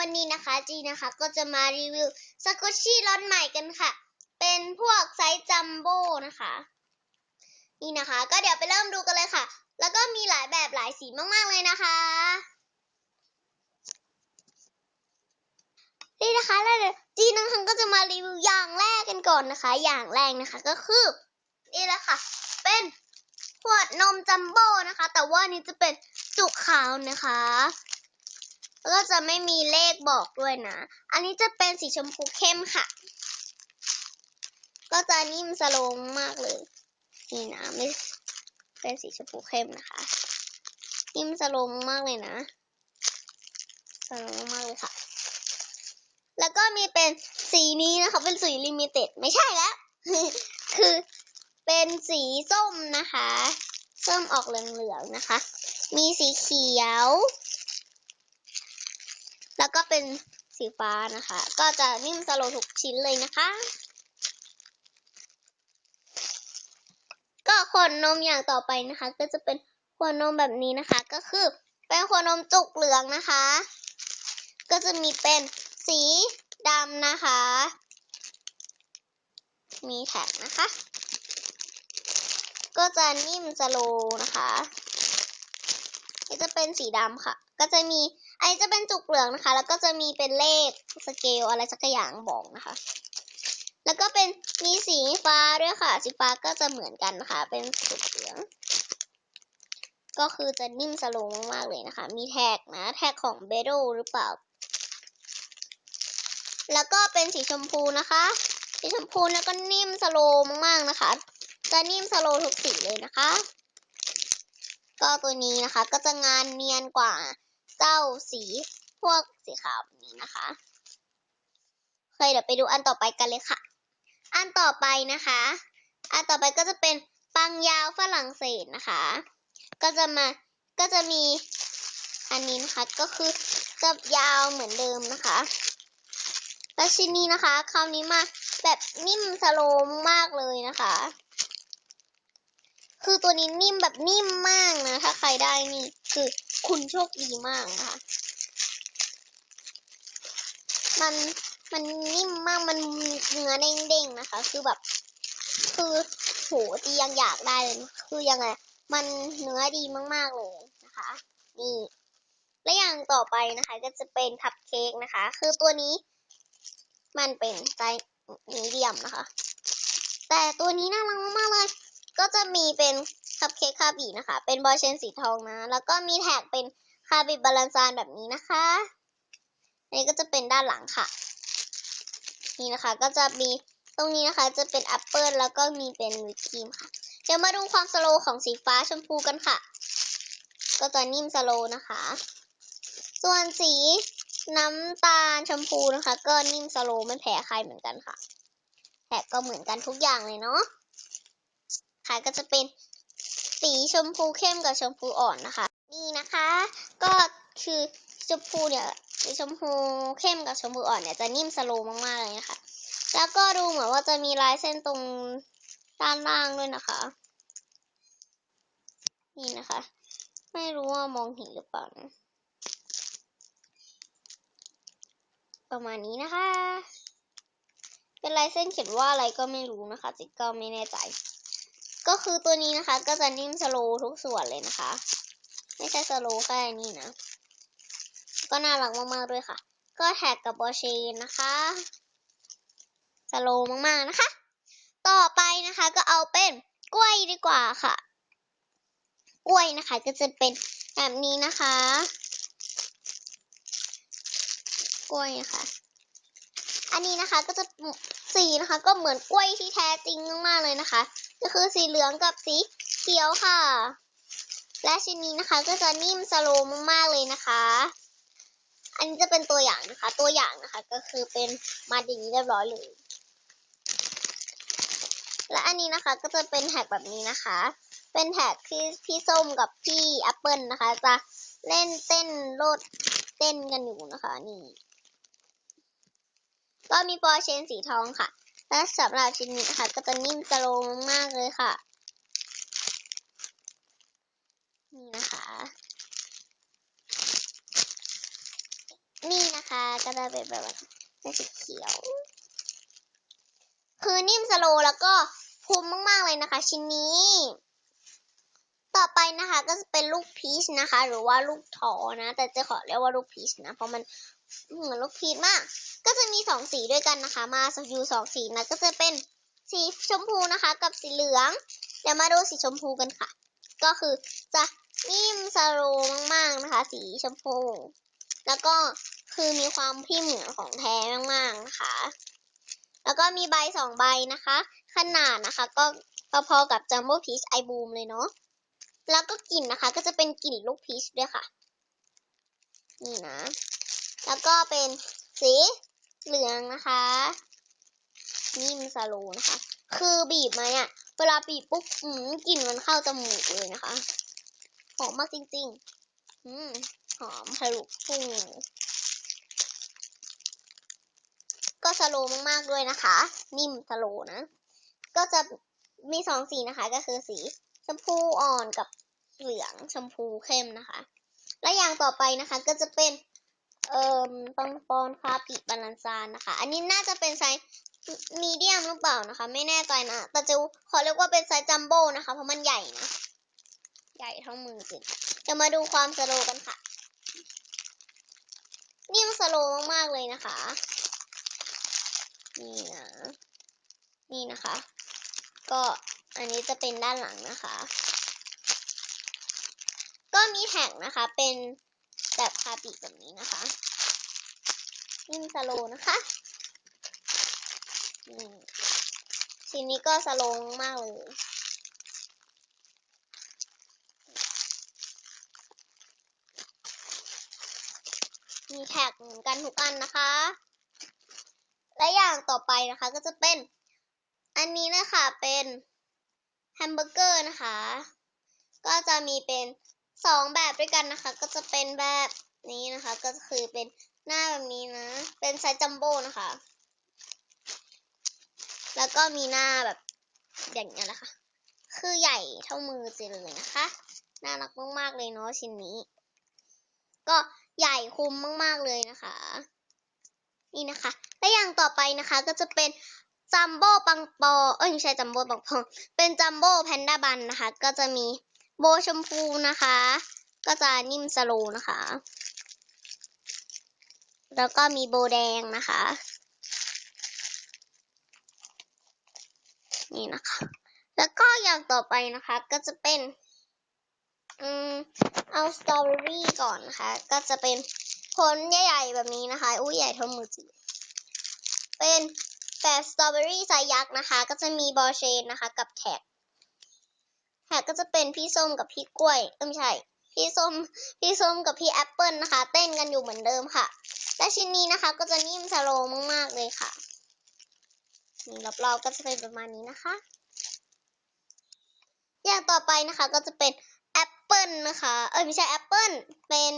วันนี้นะคะจีนะคะก็จะมารีวิวสกอชชี่รสใหม่กันค่ะ เป็นพวกไซส์จัมโบ้นะคะ นี่นะคะ ก็เดี๋ยวไปเริ่มดูกันเลยค่ะ แล้วก็มีหลายแบบหลายสีมากๆเลยนะคะ นี่นะคะแล้วเดี๋ยวจีนะคะก็จะมารีวิวอย่างแรกกันก่อนนะคะ อย่างแรกนะคะก็คือนี่แหละค่ะ เป็นขวดนมจัมโบ้นะคะ แต่ว่านี่จะเป็นจุกขาวนะคะ แล้วก็จะไม่มีเลขบอกด้วยนะ อันนี้จะเป็นสีชมพูเข้มค่ะ ก็จะนิ่มสโลงมากเลย นี่นะไม่เป็นสีชมพูเข้มนะคะ นิ่มสโลงมากเลยนะสโลงมากเลยค่ะ แล้วก็มีเป็นสีนี้นะคะเป็นสีลิมิเต็ดไม่ใช่แล้ว คือเป็นสีส้มนะคะ ส้มออกเหลืองๆนะคะ มีสีเขียว แล้วก็เป็นสีฟ้านะคะ ก็จะนิ่มสโลทุกชิ้นเลยนะคะ ก็ขวดนมอย่างต่อไปนะคะ ก็จะเป็นขวดนมแบบนี้นะคะ ก็คือเป็นขวดนมจุกเหลืองนะคะ ก็จะมีเป็นสีดำนะคะ มีแท็กนะคะ ก็จะนิ่มสโลนะคะจะเป็นสีดำค่ะ ก็จะมีอันนี้จะเป็นจุกเหลืองนะคะ แล้วก็จะมีเป็นเลขสเกลอะไรสักอย่างบอกนะคะ แล้วก็เป็นมีสีฟ้าด้วยค่ะ สีฟ้าก็จะเหมือนกันนะคะ เป็นจุกเหลือง ก็คือจะนิ่มสโลมากๆเลยนะคะ มีแท็กนะ แท็กของเบโดหรือเปล่า แล้วก็เป็นสีชมพูนะคะ สีชมพูแล้วก็นิ่มสโลมากๆนะคะ จะนิ่มสโลทุกสีเลยนะคะ ก็ตัวนี้นะคะก็จะงานเนียนกว่า เจ้าสีพวกสีขาวนี้นะคะเคยเดี๋ยวไปดูอันต่อไปกันเลยค่ะ อันต่อไปนะคะ อันต่อไปก็จะเป็นปังยาวฝรั่งเศสนะคะ ก็จะมาก็จะมีอันนี้นะคะก็คือจะยาวเหมือนเดิมนะคะแล้วชิ้นนี้นะคะคราวนี้มาแบบนิ่มสโลมมากเลยนะคะ คือตัวนี้นิ่มแบบนิ่มมากนะ ถ้าใครได้นี่คือ คุณโชคดีมากนะคะมันมันนิ่มมากมันเนื้อเด้งๆนะคะ คือแบบ คือโหจียังอยากได้เลยคือยังไงมันเนื้อดีมากๆเลยนะคะ นี่ และอย่างต่อไปนะคะ ก็จะเป็นคัพเค้กนะคะ คือตัวนี้ มันเป็นไซส์มีเดียมนะคะ แต่ตัวนี้น่ารักมากๆเลย ก็จะมีเป็น คัพเค้กคาบีนะคะ เป็นบอลเชนสีทองนะ แล้วก็มีแท็กเป็นคาบิบาลันซานแบบนี้นะคะอันนี้ก็จะเป็นด้านหลังค่ะ นี่นะคะก็จะมีตรงนี้นะคะจะเป็นแอปเปิลแล้วก็มีเป็นวิปครีมค่ะ เดี๋ยวมาดูความสโลว์ของสีฟ้าชมพูกันค่ะ ก็จะนิ่มสโลว์นะคะ ส่วนสีน้ำตาลชมพูนะคะ ก็นิ่มสโลว์ไม่แพ้ใครเหมือนกันค่ะแท็กก็เหมือนกันทุกอย่างเลยเนาะค่ะก็จะเป็น สีชมพูเข้มกับชมพูอ่อนนะคะ นี่นะคะ ก็คือชมพูเนี่ยสีชมพูเข้มกับชมพูอ่อนเนี่ยจะนิ่มสโลว์มากๆเลยนะคะ แล้วก็ดูเหมือนว่าจะมีลายเส้นตรงด้านล่างด้วยนะคะ นี่นะคะ ไม่รู้ว่ามองเห็นหรือเปล่านะประมาณนี้นะคะ เป็นลายเส้นเขียนว่าอะไรก็ไม่รู้นะคะ จิกก็ไม่แน่ใจ ก็คือตัวนี้นะคะ ก็จะนิ่มสโลทุกส่วนเลยนะคะ ไม่ใช่สโลแค่นี้นะ ก็น่ารักมากๆด้วยค่ะ ก็แท็กกับบอเชนนะคะสโลมากๆนะคะ ต่อไปนะคะก็เอาเป็นกล้วยดีกว่าค่ะ กล้วยนะคะก็จะเป็นแบบนี้นะคะ กล้วยนะคะอันนี้นะคะก็จะสีนะคะก็เหมือนกล้วยที่แท้จริงมากๆเลยนะคะ ก็คือสีเหลืองกับสีเขียวค่ะ และชิ้นนี้นะคะก็จะนิ่มสโลว์มากๆเลยนะคะ อันนี้จะเป็นตัวอย่างนะคะ ตัวอย่างนะคะก็คือเป็นมาดีเรียบร้อยเลย และอันนี้นะคะก็จะเป็นแท็กแบบนี้นะคะ เป็นแท็กที่พี่ส้มกับพี่แอปเปิลนะคะ จะเล่นเต้นโลดเต้นกันอยู่นะคะนี่ก็มีปอเชนสีทองค่ะ และสำหรับชิ้นนี้นะคะก็จะนิ่มสโลมากๆเลยค่ะ นี่นะคะ นี่นะคะก็ได้เป็นแบบเป็นสีเขียว คือนิ่มสโลแล้วก็คุ้มมากๆเลยนะคะ ชิ้นนี้ ต่อไปนะคะก็จะเป็นลูกพีชนะคะ หรือว่าลูกถอนะ แต่จะขอเรียกว่าลูกพีชนะ เพราะมัน เหมือนลูกพีชมาก ก็จะมีสองสีด้วยกันนะคะ มาอยู่สองสีนะก็จะเป็นสีชมพูนะคะ กับสีเหลือง เดี๋ยวมาดูสีชมพูกันค่ะ ก็คือจะนิ่มสโลว์มากๆนะคะ สีชมพู แล้วก็คือมีความที่เหมือนของแท้มากๆนะคะ แล้วก็มีใบสองใบนะคะ ขนาดนะคะ ก็พอๆกับจัมโบ้พีชไอบูมเลยเนาะแล้วก็กลิ่นนะคะ ก็จะเป็นกลิ่นลูกพีชด้วยค่ะ นี่นะ แล้วก็เป็นสีเหลืองนะคะ นิ่มสโลนะคะ คือบีบมาเนี่ย เวลาบีบปุ๊บอืมกลิ่นมันเข้าจมูกเลยนะคะ หอมมากจริงๆ อืมหอมทะลุพุ่งก็สโลมากๆด้วยนะคะ นิ่มสโลนะ ก็จะมีสองสีนะคะ ก็คือสีชมพูอ่อนกับเหลืองชมพูเข้มนะคะ และอย่างต่อไปนะคะก็จะเป็น เอ่อปองปอนคาปิบาลันซานนะคะ อันนี้น่าจะเป็นไซส์มีเดียมหรือเปล่านะคะ ไม่แน่ใจนะ แต่จะขอเรียกว่าเป็นไซส์จัมโบ้นะคะ เพราะมันใหญ่นะ ใหญ่เท่ามือจริงจะมาดูความสโลกันค่ะ นี่มันสโลมากๆเลยนะคะ นี่นะ นี่นะคะ ก็อันนี้จะเป็นด้านหลังนะคะ ก็มีแท็กนะคะเป็น แบบคาปิแบบนี้นะคะนิ่มสโลนะคะนี่ชิ้นนี้ก็สโลว์มากเลยมีแท็กเหมือนกันทุกอันนะคะ และอย่างต่อไปนะคะก็จะเป็น อันนี้นะคะเป็นแฮมเบอร์เกอร์นะคะ ก็จะมีเป็น สองแบบด้วยกันนะคะ ก็จะเป็นแบบนี้นะคะ ก็คือเป็นหน้าแบบนี้นะ เป็นไซส์จัมโบ้นะคะ แล้วก็มีหน้าแบบอย่างนี้แหละค่ะ คือใหญ่เท่ามือจริงเลยนะคะ น่ารักมากๆเลยเนาะชิ้นนี้ ก็ใหญ่คุ้มมากๆเลยนะคะ นี่นะคะ และอย่างต่อไปนะคะก็จะเป็นจัมโบ้ปังปอ เอ้ยไม่ใช่จัมโบ้ปังปอ เป็นจัมโบ้แพนด้าบันนะคะ ก็จะมี โบชมพูนะคะ ก็จะนิ่มสโลนะคะ แล้วก็มีโบแดงนะคะ นี่นะคะ แล้วก็อย่างต่อไปนะคะ ก็จะเป็นอืมเอาสตรอเบอรี่ก่อนนะคะ ก็จะเป็นผลใหญ่ๆแบบนี้นะคะ อุ้ยใหญ่เท่ามือจริงเป็นแบบสตรอเบอรี่ไซยักษ์นะคะ ก็จะมีบอเชนนะคะ กับแท็ก แท็กก็จะเป็นพี่ส้มกับพี่กล้วย เออไม่ใช่ พี่ส้ม พี่ส้มกับพี่แอปเปิลนะคะ เต้นกันอยู่เหมือนเดิมค่ะ และชิ้นนี้นะคะก็จะนิ่มสโลว์มากๆเลยค่ะ นี่รอบๆก็จะเป็นประมาณนี้นะคะ อย่างต่อไปนะคะก็จะเป็นแอปเปิลนะคะ เอ้ยไม่ใช่แอปเปิลเป็น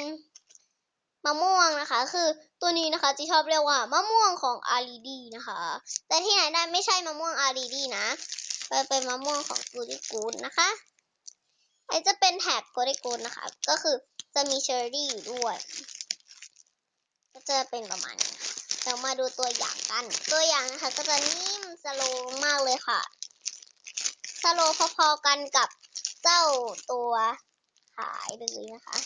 มะม่วงนะคะ คือตัวนี้นะคะจีชอบเรียกว่ามะม่วงของอารีดีนะคะ แต่ที่ไหนได้ไม่ใช่มะม่วงอารีดีนะ เป็นเป็นมะม่วงของกูดิกูดนะคะไอจะเป็นแท็กกูดิกูดนะคะ ก็คือจะมีเชอร์รี่อยู่ด้วย ก็จะเป็นประมาณนี้เรามาดูตัวอย่างกัน ตัวอย่างนะคะก็จะนิ่มสโลว์มากเลยค่ะสโลว์พอๆกันกับเจ้าตัวขายเลยนะคะ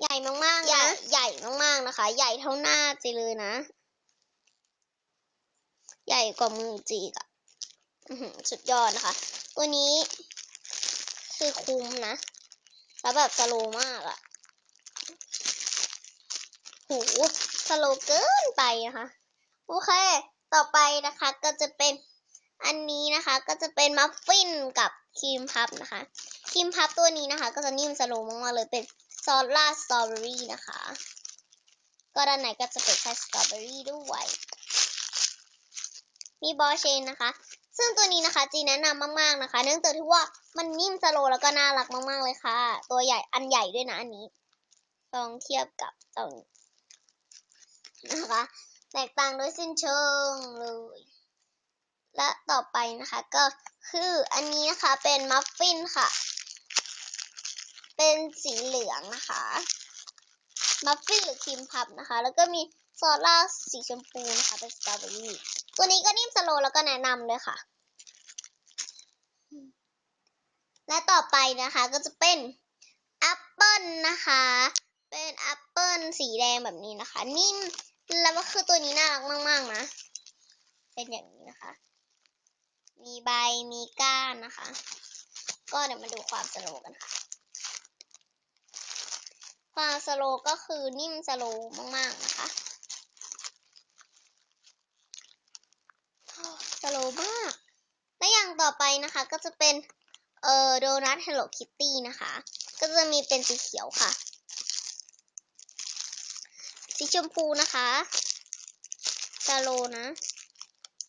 ใหญ่มากๆนะใหญ่มากๆนะคะ ใหญ่เท่าหน้าจีเลยนะ ใหญ่กว่ามือจีกอะอื้อหือ สุดยอดนะคะ ตัวนี้คือคุ้มนะ แล้วแบบสโลมากอะหูสโลเกินไปนะคะ โอเค ต่อไปนะคะก็จะเป็นอันนี้นะคะก็จะเป็นมัฟฟินกับครีมพับนะคะครีมพับตัวนี้นะคะ ก็จะนิ่มสโลมากๆเลยเป็นซอสราสตรอเบอรี่นะคะ ก็ด้านในก็จะเป็นแค่สตรอเบอรี่ด้วย มีบอลเชนนะคะ ซึ่งตัวนี้นะคะจีแนะนำมากๆนะคะ เนื่องจากที่ว่ามันนิ่มสโลแล้วก็น่ารักมากๆเลยค่ะ ตัวใหญ่อันใหญ่ด้วยนะอันนี้ลองเทียบกับเจ้านี้นะคะแตกต่างโดยสิ้นเชิงเลย และต่อไปนะคะก็คืออันนี้นะคะเป็นมัฟฟินค่ะ เป็นสีเหลืองนะคะ มัฟฟินหรือครีมพับนะคะ แล้วก็มีซอสล่าสีชมพูนะคะเป็นสตรอเบอรี่ ตัวนี้ก็นิ่มสโลแล้วก็แนะนำเลยค่ะ และต่อไปนะคะก็จะเป็นแอปเปิลนะคะ เป็นแอปเปิลสีแดงแบบนี้นะคะ นิ่มแล้วก็คือตัวนี้น่ารักมากๆนะ เป็นอย่างนี้นะคะ มีใบมีก้านนะคะ ก็เดี๋ยวมาดูความสโลกันค่ะ ความสโลก็คือนิ่มสโลมากๆนะคะ สโลมาก และอย่างต่อไปนะคะก็จะเป็นเอ่อโดนัท Hello Kitty นะคะ ก็จะมีเป็นสีเขียวค่ะ สีชมพูนะคะสโลนะ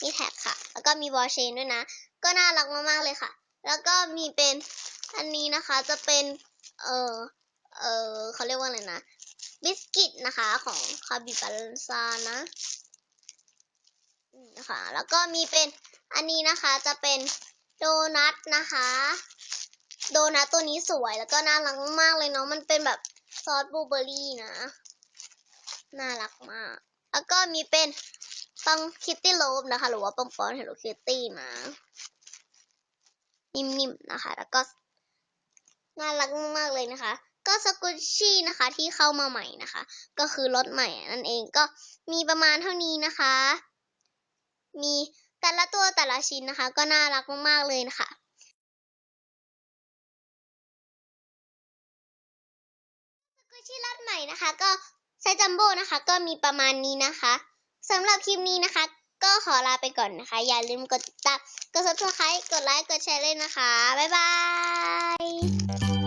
มีแท็กค่ะ แล้วก็มีบอลเชนด้วยนะ ก็น่ารักมากๆเลยค่ะ แล้วก็มีเป็นอันนี้นะคะจะเป็นเออเออเขาเรียกว่าอะไรนะบิสกิตนะคะของคาบิบาลซานะ นะคะ แล้วก็มีเป็นอันนี้นะคะจะเป็นโดนัทนะคะ โดนัทตัวนี้สวยแล้วก็น่ารักมากเลยเนาะมันเป็นแบบซอสบลูเบอร์รี่นะ น่ารักมาก แล้วก็มีเป็นปังคิตตี้โลบนะคะ หรือว่าปังปอนเฮลโลคิตตี้นะนิ่มๆนะคะ แล้วก็น่ารักมากเลยนะคะ ก็สกุชชี่นะคะที่เข้ามาใหม่นะคะ ก็คือรถใหม่นั่นเองก็มีประมาณเท่านี้นะคะ มีแต่ละตัวแต่ละชิ้นนะคะ ก็น่ารักมากๆเลยนะคะสกุชชี่รถใหม่นะคะ ก็ไซจัมโบ้นะคะ ก็มีประมาณนี้นะคะสำหรับคลิปนี้นะคะ ก็ขอลาไปก่อนนะคะ อย่าลืมกดติดตามกด subscribe กดไลค์กดแชร์เลยนะคะ บ๊ายบาย